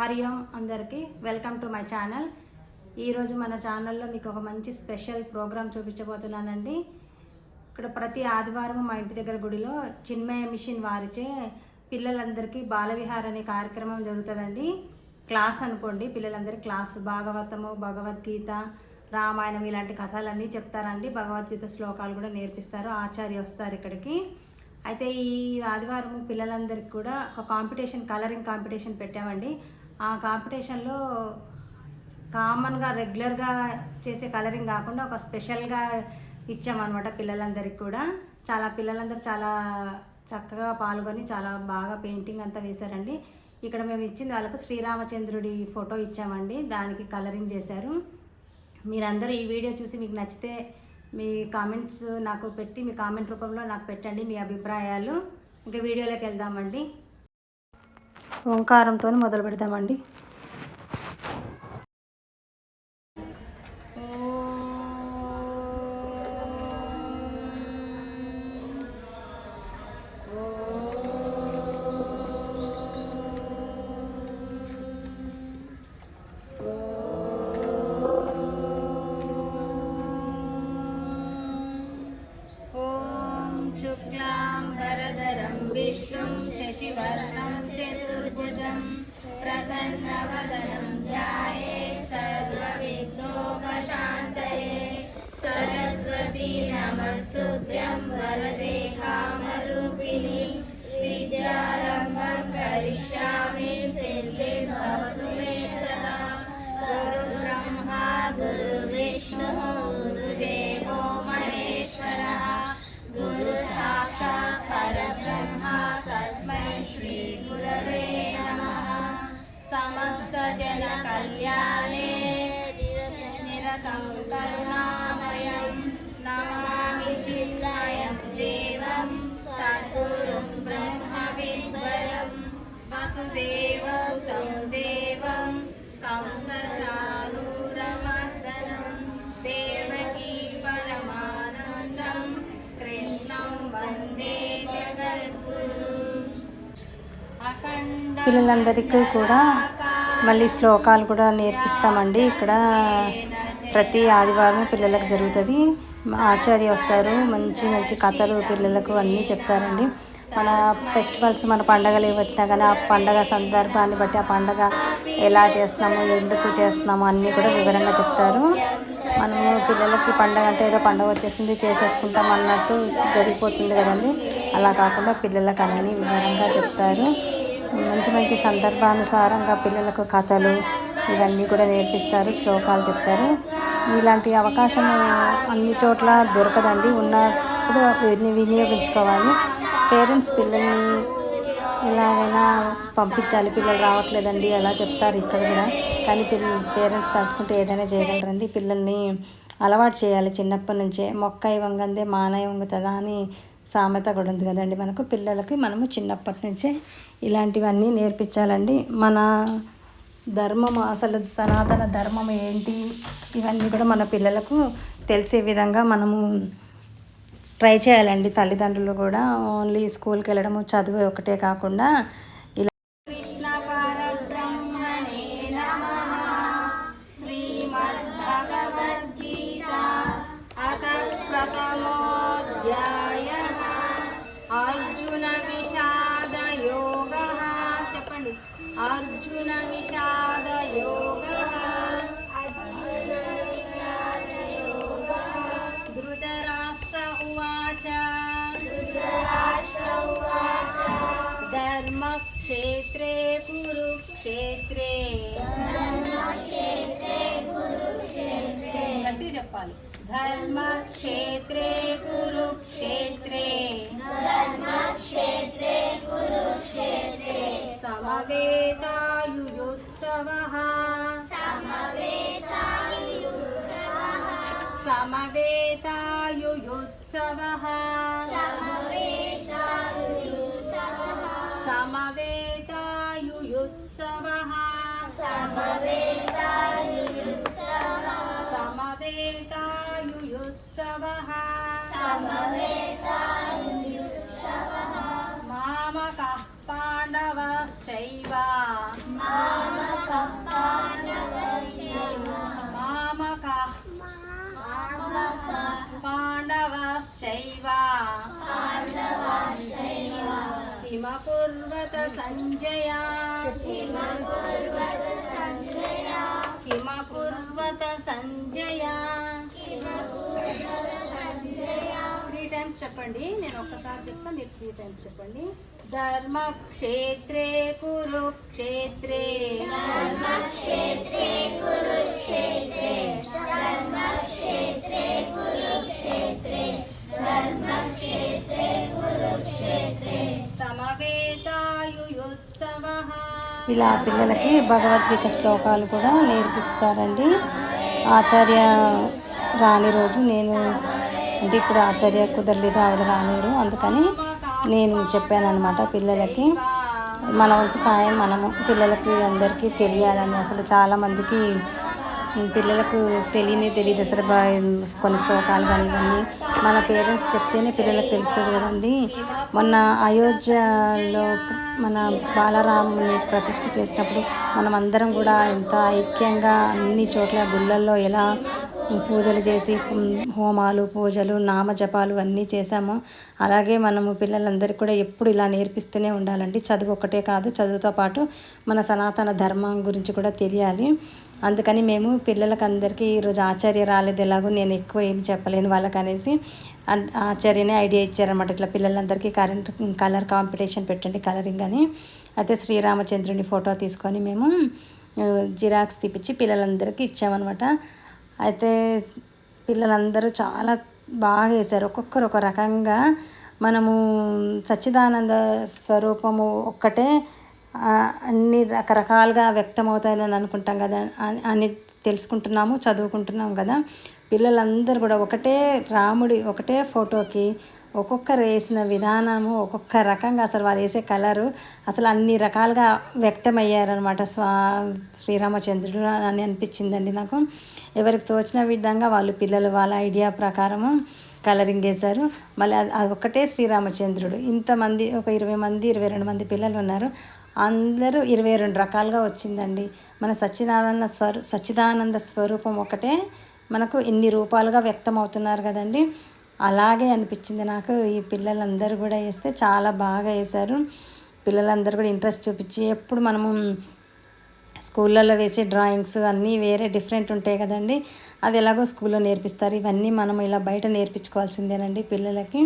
హరి ఓం అందరికీ welcome to my channel. ఈరోజు మన ఛానల్లో మీకు ఒక మంచి స్పెషల్ ప్రోగ్రామ్ చూపించబోతున్నానండి. ఇక్కడ ప్రతి ఆదివారం మా ఇంటి దగ్గర గుడిలో చిన్మయ మిషన్ వారిచే పిల్లలందరికీ బాలవిహార్ అనే కార్యక్రమం జరుగుతుందండి. క్లాస్ అనుకోండి పిల్లలందరికీ క్లాస్ భాగవతము భగవద్గీత రామాయణం ఇలాంటి కథలన్నీ చెప్తారండి. భగవద్గీత శ్లోకాలు కూడా నేర్పిస్తారు ఆచార్య వస్తారు ఇక్కడికి. అయితే ఈ ఆదివారం పిల్లలందరికీ కూడా ఒక కాంపిటీషన్ కలరింగ్ కాంపిటీషన్ పెట్టామండి. ఆ కాంపిటీషన్లో కామన్గా రెగ్యులర్గా చేసే కలరింగ్ కాకుండా ఒక స్పెషల్గా ఇచ్చామన్నమాట పిల్లలందరికీ కూడా. చాలా పిల్లలందరూ చాలా చక్కగా పాల్గొని చాలా బాగా పెయింటింగ్ అంతా వేశారండి. ఇక్కడ మేము ఇచ్చింది వాళ్ళకు శ్రీరామచంద్రుడి ఫోటో ఇచ్చామండి. దానికి కలరింగ్ చేశారు. మీరందరూ ఈ వీడియో చూసి మీకు నచ్చితే మీ కామెంట్స్ నాకు పెట్టి మీ కామెంట్ రూపంలో నాకు పెట్టండి మీ అభిప్రాయాలు. ఇంకా వీడియోలోకి వెళ్దామండి. ఓంకారంతో మొదలు పెడదామండి वसुदेवसुतं देवं कंसचानूरमर्दनं देवकी परमानन्दं कृष्णं वन्दे जगद्गुरुम् పిల్లలందరికీ కూడా మళ్ళీ శ్లోకాలు కూడా నేర్పిస్తామండి ఇక్కడ ప్రతి ఆదివారం పిల్లలకు జరుగుతుంది మా ఆచార్య వస్తారు మంచి మంచి కథలు పిల్లలకు అన్నీ చెప్తారండి మన ఫెస్టివల్స్ మన పండగలు వచ్చినా కానీ ఆ పండగ సందర్భాన్ని బట్టి ఆ పండగ ఎలా చేస్తున్నాము ఎందుకు చేస్తున్నాము అన్నీ కూడా వివరంగా చెప్తారు. మనము పిల్లలకి పండగ అంటే ఏదో పండగ వచ్చేసింది చేసేసుకుంటాం అన్నట్టు జరిగిపోతుంది కదండి. అలా కాకుండా పిల్లలకు అన్నీ వివరంగా చెప్తారు. మంచి మంచి సందర్భానుసారంగా పిల్లలకు కథలు ఇవన్నీ కూడా నేర్పిస్తారు శ్లోకాలు చెప్తారు. ఇలాంటి అవకాశం అన్ని చోట్ల దొరకదండి. ఉన్నప్పుడు వినియోగించుకోవాలి పేరెంట్స్ పిల్లల్ని ఎలాగైనా పంపించాలి పిల్లలు రావట్లేదండి అలా చెప్తారు ఇక్కడ కూడా. కానీ పిల్ల పేరెంట్స్ తలుచుకుంటే ఏదైనా చేయగలరండి. పిల్లల్ని అలవాటు చేయాలి చిన్నప్పటి నుంచే. మొక్క వంగందే మానయ వంగుతుందా అని సామెత కూడా ఉంది కదండి మనకు. పిల్లలకి మనము చిన్నప్పటి నుంచే ఇలాంటివన్నీ నేర్పించాలండి. మన ధర్మం అసలు సనాతన ధర్మం ఏంటి? ఇవన్నీ కూడా మన పిల్లలకు తెలిసే విధంగా మనము ట్రై చేయాలండి తల్లిదండ్రులు కూడా. ఓన్లీ స్కూల్కి వెళ్ళడము చదువు ఒకటే కాకుండా धर्मक्षेत्रे कुरुक्षेत्रे। धर्मक्षेत्रे कुरुक्षेत्रे। समवेतायुयुत्सवः। समवेतायुयुत्सवः। समवेतायुयुत्सवः। समवेतायुयुत्सवः। समवेतायुयुत्सवः। मामकः पाण्डवश्चैव मामकः पाण्डवश्चैव किमकुर्वत सञ्जया किमकुर्वत सञ्जया చెప్పండి. నేను ఒక్కసారి చెప్తా మీరు త్రీ టైమ్స్ చెప్పండి. ధర్మక్షేత్రే కురుక్షేత్రే. ఇలా పిల్లలకి భగవద్గీత శ్లోకాలు కూడా నేర్పిస్తారండి. ఆచార్య రాని రోజు నేను అంటే ఇప్పుడు ఆచార్య కుదరలేదు ఆవిడ రాలేరు. అందుకని నేను చెప్పాను అనమాట పిల్లలకి మన వంతు సాయం మనము పిల్లలకి అందరికీ తెలియాలని. అసలు చాలామందికి పిల్లలకు తెలియని తెలియదు. అసలు కొన్ని శ్లోకాలు కానీ ఇవన్నీ మన పేరెంట్స్ చెప్తేనే పిల్లలకు తెలుస్తుంది కదండి. మొన్న అయోధ్యలో మన బాలరాముని ప్రతిష్ఠ చేసినప్పుడు మనం అందరం కూడా ఎంత ఐక్యంగా అన్ని చోట్ల గుళ్ళల్లో ఎలా పూజలు చేసి హోమాలు పూజలు నామజపాలు అన్నీ చేశాము. అలాగే మనము పిల్లలందరికీ కూడా ఎప్పుడు ఇలా నేర్పిస్తూనే ఉండాలండి. చదువు ఒకటే కాదు చదువుతో పాటు మన సనాతన ధర్మం గురించి కూడా తెలియాలి. అందుకని మేము పిల్లలకి అందరికీ ఈరోజు ఆచార్య రాలేదు ఎలాగో నేను ఎక్కువ ఏం చెప్పలేను వాళ్ళకి అనేసి ఆచార్యనే ఐడియా ఇచ్చారనమాట ఇట్లా పిల్లలందరికీ కరెంట్ కలర్ కాంపిటీషన్ పెట్టండి కలరింగ్ అని. అయితే శ్రీరామచంద్రుని ఫోటో తీసుకొని మేము జిరాక్స్ తీపిచ్చి పిల్లలందరికీ ఇచ్చామన్నమాట. అయితే పిల్లలందరూ చాలా బాగా వేశారు ఒక్కొక్కరు ఒక రకంగా మనము సచ్చిదానంద స్వరూపము ఒక్కటే అన్ని రకరకాలుగా వ్యక్తమవుతాయని అనుకుంటాం కదా అని- అని తెలుసుకుంటున్నాము చదువుకుంటున్నాం కదా. పిల్లలందరూ కూడా ఒకటే రాముడి ఒకటే ఫోటోకి ఒక్కొక్కరు వేసిన విధానము ఒక్కొక్క రకంగా అసలు వాళ్ళు వేసే కలరు అసలు అన్ని రకాలుగా వ్యక్తమయ్యారనమాట స్వా శ్రీరామచంద్రుడు అని అనిపించిందండి నాకు. ఎవరికి తోచిన విధంగా వాళ్ళు పిల్లలు వాళ్ళ ఐడియా ప్రకారము కలరింగ్ వేశారు. మళ్ళీ అది అది ఒక్కటే శ్రీరామచంద్రుడు. ఇంతమంది ఒక ఇరవై మంది ఇరవై రెండు మంది పిల్లలు ఉన్నారు. అందరూ ఇరవై రెండు రకాలుగా వచ్చిందండి. మన సచ్చిదానంద స్వరూ సచ్చిదానంద స్వరూపం ఒకటే మనకు ఎన్ని రూపాలుగా వ్యక్తం అవుతున్నారు కదండి. అలాగే అనిపించింది నాకు. ఈ పిల్లలందరూ కూడా వేస్తే చాలా బాగా వేశారు. పిల్లలందరూ కూడా ఇంట్రెస్ట్ చూపించి ఎప్పుడు మనము స్కూళ్ళల్లో వేసే డ్రాయింగ్స్ అన్నీ వేరే డిఫరెంట్ ఉంటాయి కదండి. అది ఎలాగో స్కూల్లో నేర్పిస్తారు. ఇవన్నీ మనం ఇలా బయట నేర్పించుకోవాల్సిందేనండి పిల్లలకి.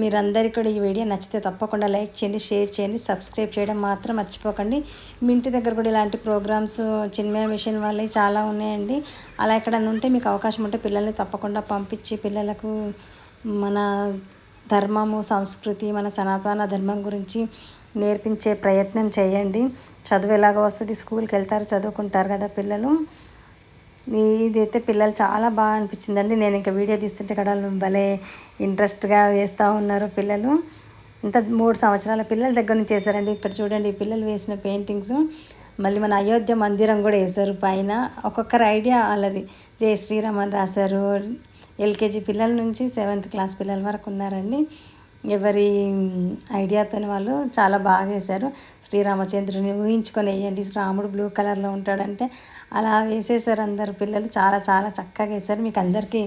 మీరందరికీ కూడా ఈ వీడియో నచ్చితే తప్పకుండా లైక్ చేయండి షేర్ చేయండి సబ్స్క్రైబ్ చేయడం మాత్రం మర్చిపోకండి. మీ ఇంటి దగ్గర కూడా ఇలాంటి ప్రోగ్రామ్స్ చిన్మయ మిషన్ వాళ్ళవి చాలా ఉన్నాయండి. అలా ఎక్కడన్నా ఉంటే మీకు అవకాశం ఉంటే పిల్లల్ని తప్పకుండా పంపించి పిల్లలకు మన ధర్మము సంస్కృతి మన సనాతన ధర్మం గురించి నేర్పించే ప్రయత్నం చేయండి. చదువు ఎలాగో వస్తుంది స్కూల్కి వెళ్తారు చదువుకుంటారు కదా పిల్లలు. ఇదైతే పిల్లలు చాలా బాగా అనిపించిందండి. నేను ఇంకా వీడియో తీస్తుంటే కూడా వాళ్ళు భలే ఇంట్రెస్ట్గా వేస్తూ ఉన్నారు పిల్లలు. ఇంత మూడు సంవత్సరాల పిల్లల దగ్గర నుంచి వేశారండి. ఇక్కడ చూడండి పిల్లలు వేసిన పెయింటింగ్స్. మళ్ళీ మన అయోధ్య మందిరం కూడా వేశారు పైన. ఒక్కొక్కరు ఐడియా వాళ్ళది. జై శ్రీరామ్ అని రాశారు. ఎల్కేజీ పిల్లల నుంచి సెవెంత్ క్లాస్ పిల్లల వరకు ఉన్నారండి. ఎవరి ఐడియాతోని వాళ్ళు చాలా బాగా వేశారు. శ్రీరామచంద్రుని ఊహించుకొని వేయండి. రాముడు బ్లూ కలర్లో ఉంటాడంటే అలా వేసేసారు అందరు పిల్లలు. చాలా చాలా చక్కగా వేశారు. మీకు అందరికీ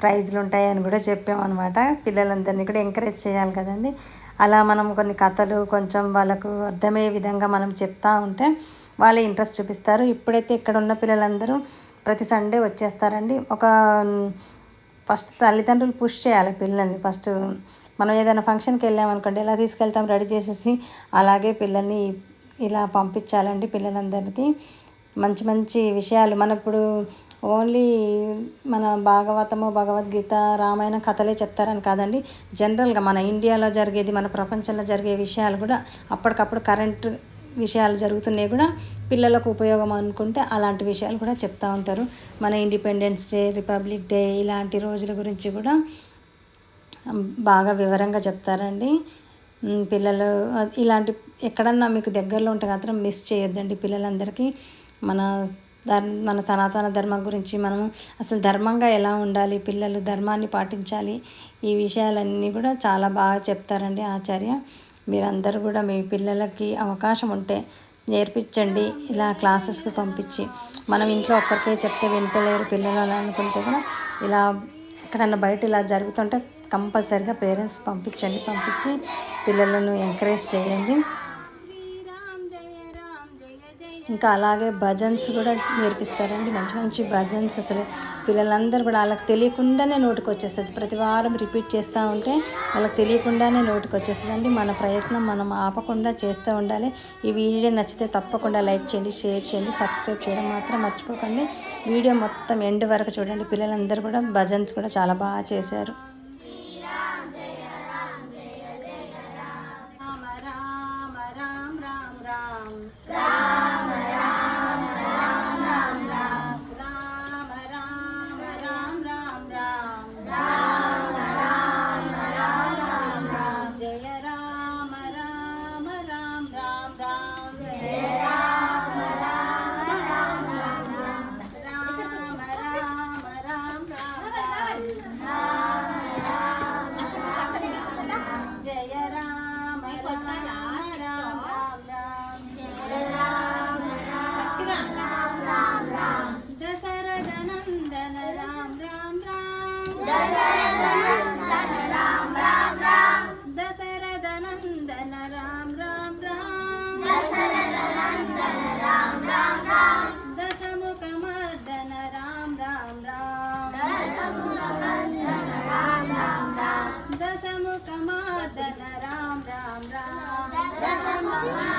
ప్రైజ్లు ఉంటాయని కూడా చెప్పామన్నమాట పిల్లలందరినీ కూడా ఎంకరేజ్ చేయాలి కదండి. అలా మనం కొన్ని కథలు కొంచెం వాళ్ళకు అర్థమయ్యే విధంగా మనం చెప్తా ఉంటే వాళ్ళే ఇంట్రెస్ట్ చూపిస్తారు. ఇప్పుడైతే ఇక్కడ ఉన్న పిల్లలందరూ ప్రతి సండే వచ్చేస్తారండి. ఒక ఫస్ట్ తల్లిదండ్రులు పుష్ చేయాలి పిల్లల్ని. ఫస్ట్ మనం ఏదైనా ఫంక్షన్కి వెళ్ళామనుకోండి ఎలా తీసుకెళ్తాం రెడీ చేసేసి అలాగే పిల్లల్ని ఇలా పంపించాలండి పిల్లలందరికీ. మంచి మంచి విషయాలు. మన ఇప్పుడు ఓన్లీ మన భాగవతము భగవద్గీత రామాయణం కథలే చెప్తారని కాదండి. జనరల్గా మన ఇండియాలో జరిగేది మన ప్రపంచంలో జరిగే విషయాలు కూడా అప్పటికప్పుడు కరెంట్ విషయాలు జరుగుతున్నాయి కూడా. పిల్లలకు ఉపయోగం అనుకుంటే అలాంటి విషయాలు కూడా చెప్తూ ఉంటారు. మన ఇండిపెండెన్స్ డే రిపబ్లిక్ డే ఇలాంటి రోజుల గురించి కూడా బాగా వివరంగా చెప్తారండి. పిల్లలు ఇలాంటి ఎక్కడన్నా మీకు దగ్గరలో ఉంటే మాత్రం మిస్ చేయొద్దండి పిల్లలందరికీ. మన ధర్ మన సనాతన ధర్మం గురించి మనం అసలు ధర్మంగా ఎలా ఉండాలి పిల్లలు ధర్మాన్ని పాటించాలి ఈ విషయాలన్నీ కూడా చాలా బాగా చెప్తారండి ఆచార్య. మీరందరూ కూడా మీ పిల్లలకి అవకాశం ఉంటే నేర్పించండి ఇలా క్లాసెస్కి పంపించి. మనం ఇంట్లో ఒక్కరికే చెప్తే వింటలేరు పిల్లలు అని అనుకుంటే కూడా ఇలా ఎక్కడన్నా బయట ఇలా జరుగుతుంటే కంపల్సరిగా పేరెంట్స్ పంపించండి పంపించి పిల్లలను ఎంకరేజ్ చేయండి. ఇంకా అలాగే భజన్స్ కూడా నేర్పిస్తారండి మంచి మంచి భజన్స్ అసలు పిల్లలందరూ కూడా వాళ్ళకి తెలియకుండానే నోటికి వచ్చేస్తుంది ప్రతి వారం రిపీట్ చేస్తూ ఉంటే వాళ్ళకి తెలియకుండానే నోటికి వచ్చేస్తుందండి మన ప్రయత్నం మనం ఆపకుండా చేస్తూ ఉండాలి ఈ వీడియో నచ్చితే తప్పకుండా లైక్ చేయండి షేర్ చేయండి సబ్స్క్రైబ్ చేయడం మాత్రం మర్చిపోకండి వీడియో మొత్తం ఎండ్ వరకు చూడండి పిల్లలందరూ కూడా భజన్స్ కూడా చాలా బాగా చేశారు రామ రామ రామ రామ नंदन राम राम राम दशरथ नंदन राम राम राम दशमुख मर्दन राम राम राम दशमुख मर्दन राम राम राम दशमुख मर्दन राम राम राम दशमुख